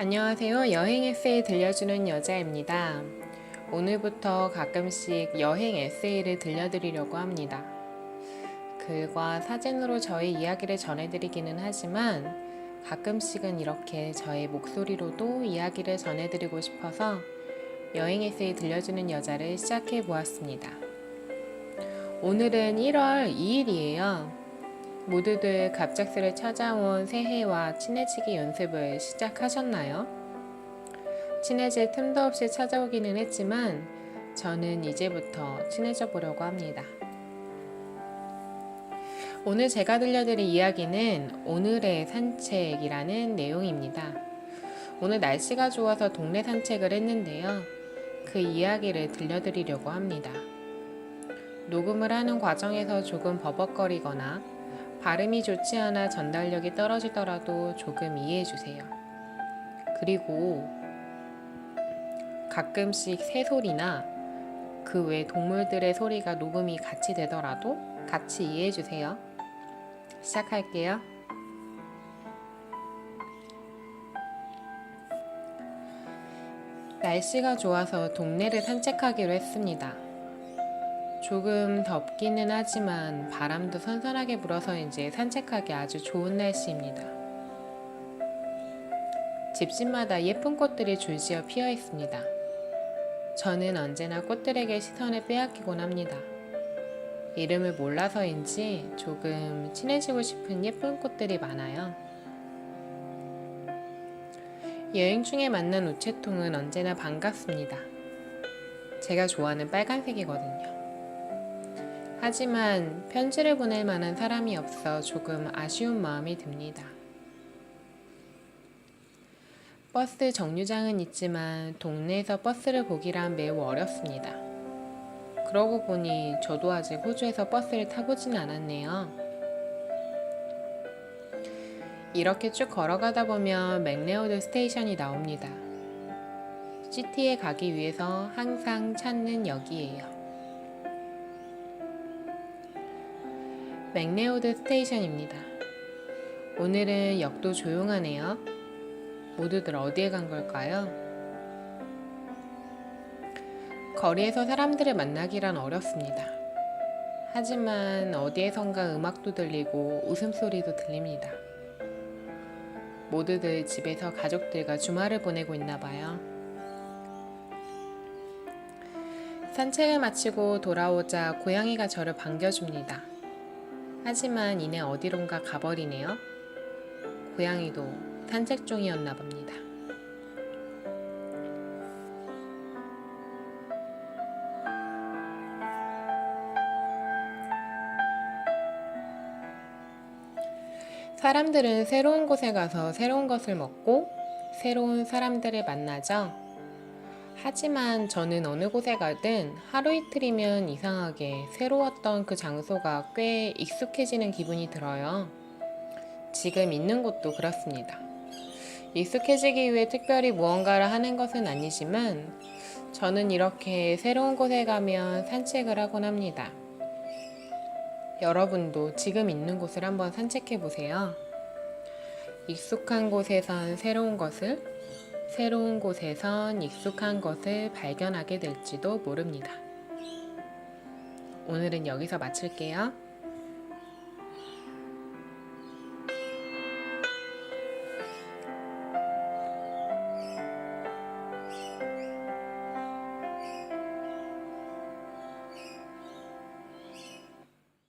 안녕하세요. 여행 에세이 들려주는 여자입니다. 오늘부터 가끔씩 여행 에세이를 들려드리려고 합니다. 글과 사진으로 저의 이야기를 전해드리기는 하지만 가끔씩은 이렇게 저의 목소리로도 이야기를 전해드리고 싶어서 여행 에세이 들려주는 여자를 시작해 보았습니다. 오늘은 1월 2일이에요. 모두들 갑작스레 찾아온 새해와 친해지기 연습을 시작하셨나요? 친해질 틈도 없이 찾아오기는 했지만 저는 이제부터 친해져 보려고 합니다. 오늘 제가 들려드릴 이야기는 오늘의 산책이라는 내용입니다. 오늘 날씨가 좋아서 동네 산책을 했는데요. 그 이야기를 들려드리려고 합니다. 녹음을 하는 과정에서 조금 버벅거리거나 발음이 좋지 않아 전달력이 떨어지더라도 조금 이해해 주세요. 그리고 가끔씩 새소리나 그 외 동물들의 소리가 녹음이 같이 되더라도 같이 이해해 주세요. 시작할게요. 날씨가 좋아서 동네를 산책하기로 했습니다. 조금 덥기는 하지만 바람도 선선하게 불어서인지 산책하기 아주 좋은 날씨입니다. 집집마다 예쁜 꽃들이 줄지어 피어 있습니다. 저는 언제나 꽃들에게 시선을 빼앗기곤 합니다. 이름을 몰라서인지 조금 친해지고 싶은 예쁜 꽃들이 많아요. 여행 중에 만난 우체통은 언제나 반갑습니다. 제가 좋아하는 빨간색이거든요. 하지만 편지를 보낼 만한 사람이 없어 조금 아쉬운 마음이 듭니다. 버스 정류장은 있지만 동네에서 버스를 보기란 매우 어렵습니다. 그러고 보니 저도 아직 호주에서 버스를 타보진 않았네요. 이렇게 쭉 걸어가다 보면 맥레오드 스테이션이 나옵니다. 시티에 가기 위해서 항상 찾는 역이에요. 맥레오드 스테이션입니다. 오늘은 역도 조용하네요. 모두들 어디에 간 걸까요? 거리에서 사람들을 만나기란 어렵습니다. 하지만 어디에선가 음악도 들리고 웃음소리도 들립니다. 모두들 집에서 가족들과 주말을 보내고 있나 봐요. 산책을 마치고 돌아오자 고양이가 저를 반겨줍니다. 하지만 이내 어디론가 가버리네요. 고양이도 산책 중이었나 봅니다. 사람들은 새로운 곳에 가서 새로운 것을 먹고 새로운 사람들을 만나죠. 하지만 저는 어느 곳에 가든 하루 이틀이면 이상하게 새로웠던 그 장소가 꽤 익숙해지는 기분이 들어요. 지금 있는 곳도 그렇습니다. 익숙해지기 위해 특별히 무언가를 하는 것은 아니지만 저는 이렇게 새로운 곳에 가면 산책을 하곤 합니다. 여러분도 지금 있는 곳을 한번 산책해 보세요. 익숙한 곳에선 새로운 것을, 새로운 곳에선 익숙한 것을 발견하게 될지도 모릅니다. 오늘은 여기서 마칠게요.